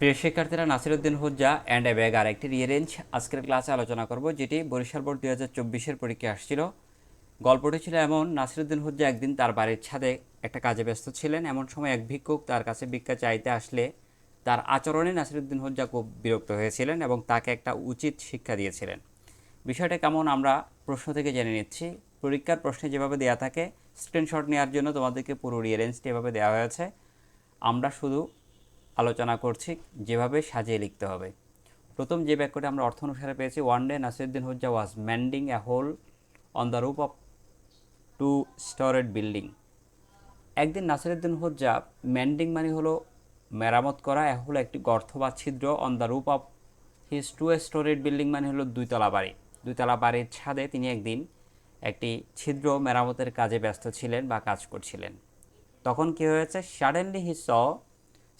প্রিয় শিক্ষার্থীরা, Nasiruddin Hodja and a beggar আর একটি রিয়ারেঞ্জ আজকের ক্লাসে আলোচনা করব, যেটি বরিশাল বোর্ড দুই হাজার চব্বিশের পরীক্ষা আসছিল। গল্পটি ছিল এমন, নাসিরুদ্দিন হুজ্জা একদিন তার বাড়ির ছাদে একটা কাজে ব্যস্ত ছিলেন। এমন সময় এক ভিক্ষুক তার কাছে ভিক্ষা চাইতে আসলে তার আচরণে নাসিরুদ্দিন হুজ্জা খুব বিরক্ত হয়েছিলেন এবং তাকে একটা উচিত শিক্ষা দিয়েছিলেন। বিষয়টা কেমন আমরা প্রশ্ন থেকে জেনে নিচ্ছি। পরীক্ষার প্রশ্নে যেভাবে দেওয়া থাকে স্ক্রিনশট নেওয়ার জন্য তোমাদেরকে পুরো রিয়ারেঞ্জটি এভাবে দেওয়া হয়েছে। আমরা শুধু আলোচনা করছি, যেভাবে সাজিয়ে লিখতে হবে। প্রথম যে বাক্যটা আমরা অর্থ অনুসারে পেয়েছি one day Nasiruddin Hodja was mending a hole on the roof of two storeyed building একদিন নাসিরুদ্দিন হুজ্জা ম্যান্ডিং মানে হলো মেরামত করা, এ হলো একটি গর্ত বা ছিদ্র on the roof of his two storeyed building মানে হলো দুইতলা বাড়ি। দুইতলা বাড়ির ছাদে তিনি একদিন একটি ছিদ্র মেরামতের কাজে ব্যস্ত ছিলেন বা কাজ করছিলেন। তখন কী হয়েছে? সাডেনলি হি স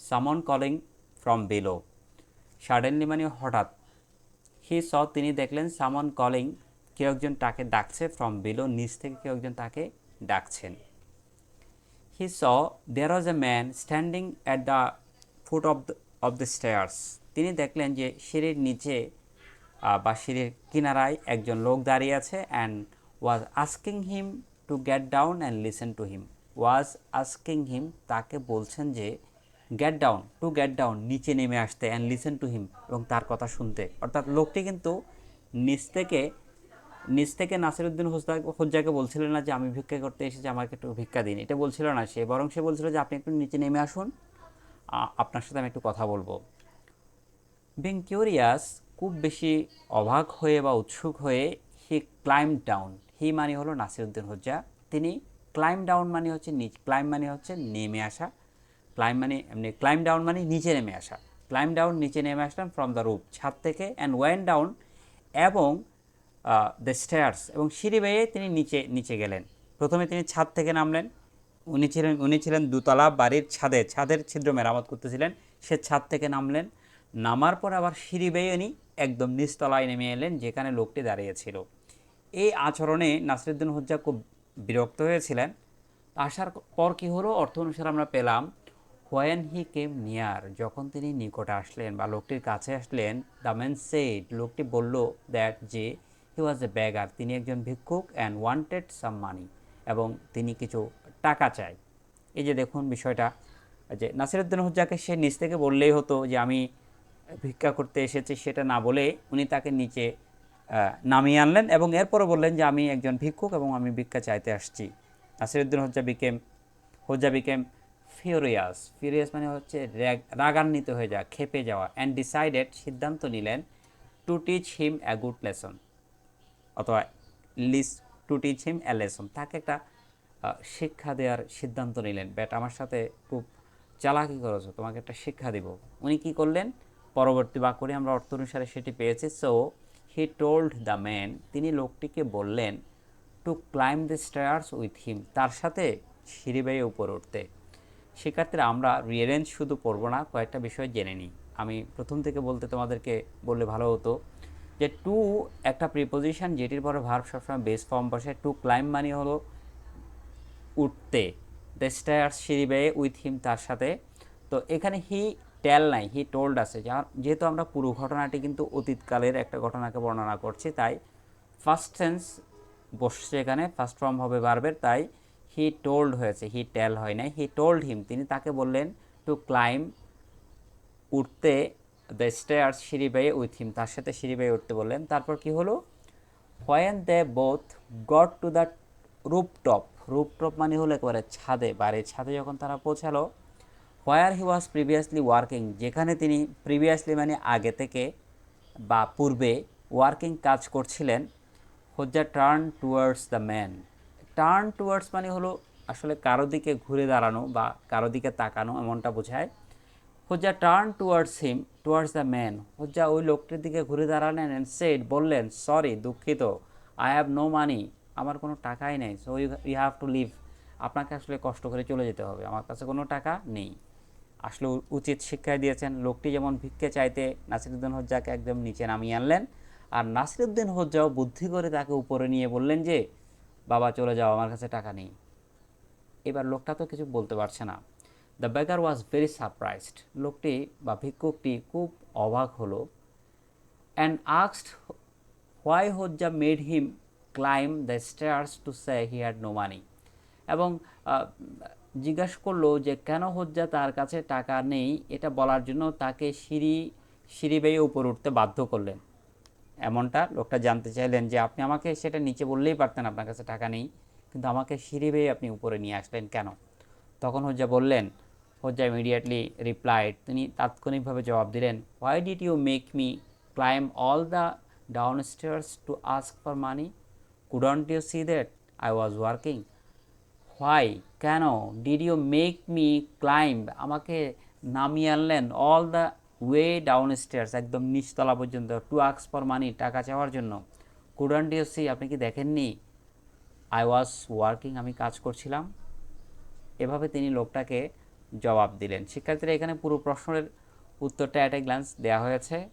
সামন কলিং ফ্রম বিলো সাডেনলি মানে হঠাৎ। হি স তিনি দেখলেন সামন কলিং কেউ একজন তাকে ডাকছে ফ্রম বিলো নিচ থেকে কেউ একজন তাকে ডাকছেন। He saw there was a man standing at the foot of the of the stairs তিনি দেখলেন যে সিঁড়ির নিচে বা সিঁড়ির কিনারায় একজন লোক দাঁড়িয়ে আছে and was asking him to get down and listen to him was asking him তাকে বলছেন যে get down to get down নিচে নেমে আসতে অ্যান্ড লিসেন টু হিম এবং তার কথা শুনতে। অর্থাৎ লোকটি কিন্তু নিচ থেকে নিচ থেকে নাসিরুদ্দিন হোসা হোজ্জাকে বলছিলেন না যে, আমি ভিক্ষা করতে এসেছি, আমাকে একটু ভিক্ষা দিন। এটা বলছিল না সে। বরং সে বলছিল যে, আপনি একটু নিচে নেমে আসুন। আপনার সাথে আমি একটু কথা বলব। বিং কিউরিয়াস খুব বেশি অবাক হয়ে বা উৎসুক হয়ে হি ক্লাইম ডাউন হি মানে হলো নাসিরুদ্দিন হোজ্জা। তিনি ক্লাইম ডাউন মানে হচ্ছে নিচ ক্লাইম মানে হচ্ছে নেমে আসা। ক্লাইম মানে এমনি ক্লাইম ডাউন মানে নিচে নেমে আসা। ক্লাইম ডাউন নিচে নেমে আসলাম ফ্রম দ্য রুপ ছাদ থেকে অ্যান্ড ওয়েন ডাউন এবং দ্য স্টেয়ার্স এবং সিঁড়ি বেয়ে তিনি নিচে নিচে গেলেন। প্রথমে তিনি ছাদ থেকে নামলেন। উনি ছিলেন উনি ছিলেন দুতলা বাড়ির ছাদে, ছাদের ছিদ্র মেরামত করতেছিলেন। সে ছাদ থেকে নামলেন। নামার পর আবার সিঁড়ি বেয়ে উনি একদম নিচতলায় নেমে এলেন, যেখানে লোকটি দাঁড়িয়েছিল এই আচরণে নাসিরুদ্দিন হুজ্জা খুব বিরক্ত হয়েছিলেন। আসার পর কী হলো? অর্থ অনুসারে আমরা পেলাম হোয়েন হি কেম নিয়ার, যখন তিনি নিকটে আসলেন বা লোকটির কাছে আসলেন, দ্য ম্যান সেড, লোকটি বলল দ্যাট যে, হি ওয়াজ এ ব্যাগার, তিনি একজন ভিক্ষুক অ্যান্ড ওয়ান্টেড সাম মানি এবং তিনি কিছু টাকা চায়। এই যে দেখুন বিষয়টা, যে নাসিরুদ্দিন হুজ্জাকে সে নিচ থেকে বললেই হতো যে, আমি ভিক্ষা করতে এসেছি সেটা না বলে উনি তাকে নিচে নামিয়ে আনলেন এবং এরপরও বললেন যে, আমি একজন ভিক্ষুক এবং আমি ভিক্ষা চাইতে আসছি। Nasiruddin Hodja became Hodja became furious. Furious মানে হচ্ছে রাগান্বিত হয়ে যাওয়া, খেপে যাওয়া। অ্যান্ড ডিসাইডেড সিদ্ধান্ত নিলেন to teach him a good lesson অথবা লিস to teach him a lesson তাকে একটা শিক্ষা দেওয়ার সিদ্ধান্ত নিলেন। ব্যাট, আমার সাথে খুব চালাকি করেছ, তোমাকে একটা শিক্ষা দিব। উনি কি করলেন? পরবর্তী বাক্যে আমরা অর্থ অনুসারে সেটি পেয়েছি। So he told the man তিনি লোকটিকে বললেন to climb the stairs with him তার সাথে সিঁড়ি বেয়ে উপরে উঠতে। শিক্ষার্থীরা, আমরা রিয়ারেঞ্জ শুধু পড়ব না, কয়েকটা বিষয় জেনে নিই। আমি প্রথম থেকে বলতে তোমাদেরকে বললে ভালো হতো যে টু একটা প্রিপোজিশন যেটির পরে ভার্ব সবসময় বেস ফর্ম বসে টু ক্লাইম মানে হলো উঠতে। দ্য স্টায়ার্স সিঁড়ি বেয়ে উইথ হিম তার সাথে। তো এখানে হি টেল নাই হি টোল্ড আছে। যেহেতু আমরা পুরো ঘটনাটি কিন্তু অতীতকালের একটা ঘটনাকে বর্ণনা করছি, তাই ফার্স্ট সেন্স বসছে এখানে ফার্স্ট ফর্ম হবে বারবের তাই হি টোল্ড হয়েছে হি টেল হয় নাই হি টোল্ড হিম তিনি তাকে বললেন টু ক্লাইম উঠতে দ্য স্টেয়ার্স সিঁড়ি বেয়ে উইথ হিম তার সাথে সিঁড়ি বেয়ে উঠতে বললেন। তারপর কি হলো? When they both got to the rooftop rooftop মানে হলো একেবারে ছাদে, বাড়ির ছাদে যখন তারা পৌঁছালো হোয়ার হি ওয়াজ প্রিভিয়াসলি ওয়ার্কিং যেখানে তিনি প্রিভিয়াসলি মানে আগে থেকে বা পূর্বে ওয়ার্কিং কাজ করছিলেন Hodja turn towards the man turn towards মানে হলো আসলে কারও দিকে ঘুরে দাঁড়ানো বা কারও দিকে তাকানো এমনটা বোঝায়। Hodja turn towards him towards the man Hodja ওই লোকটির দিকে ঘুরে দাঁড়ালেন অ্যান্ড সেড বললেন সরি দুঃখিত। আই হ্যাভ নো মানি আমার কোনো টাকাই নেই। So you have to leave আপনাকে আসলে কষ্ট করে চলে যেতে হবে। আমার কাছে কোনো টাকা নেই। আসলে উচিত শিক্ষায় দিয়েছেন। লোকটি যেমন ভিক্ষে চাইতে নাসিরুদ্দিন হজ্জাকে একদম নিচে নামিয়ে আনলেন, আর নাসিরুদ্দিন হজ্জাও বুদ্ধি করে তাকে উপরে নিয়ে বললেন যে বাবা চলে যাও, আমার কাছে টাকা নেই। এবার লোকটা তো কিছু বলতে পারছে না। দ্য বেকার ওয়াজ ভেরি সারপ্রাইজড লোকটি বা ভিক্ষুকটি খুব অবাক হলো and আক্সড why Hodja made him climb the stairs to say he had no money এবং জিজ্ঞাসা করল যে কেন হজ্জা তার কাছে টাকা নেই? এটা বলার জন্য তাকে সিঁড়ি সিঁড়ি বেয়ে উপর উঠতে বাধ্য করলেন। এমনটা লোকটা জানতে চাইলেন যে আপনি আমাকে সেটা নিচে বললেই পারতেন আপনার কাছে টাকা নেই, কিন্তু আমাকে সিঁড়ি বেয়ে আপনি উপরে নিয়ে আসলেন কেন? তখন হজ্জা বললেন, হজ্জা ইমিডিয়েটলি রিপ্লাইড তিনি তাৎক্ষণিকভাবে জবাব দিলেন why did you make me climb all the down stairs to ask for money couldn't you see that I was working why কেন did you make me climb আমাকে নামিয়ে আনলেন all the way down stairs একদম নিচতলা পর্যন্ত two আক্স for money টাকা চাওয়ার জন্য। কুডান ডিওসি আপনি কি দেখেননি? আই ওয়াজ ওয়ার্কিং আমি কাজ করছিলাম। এভাবে তিনি লোকটাকে জবাব দিলেন। শিক্ষার্থীরা এখানে পুরো প্রশ্নের উত্তরটা অ্যাট এ গ্লান্স দেওয়া হয়েছে।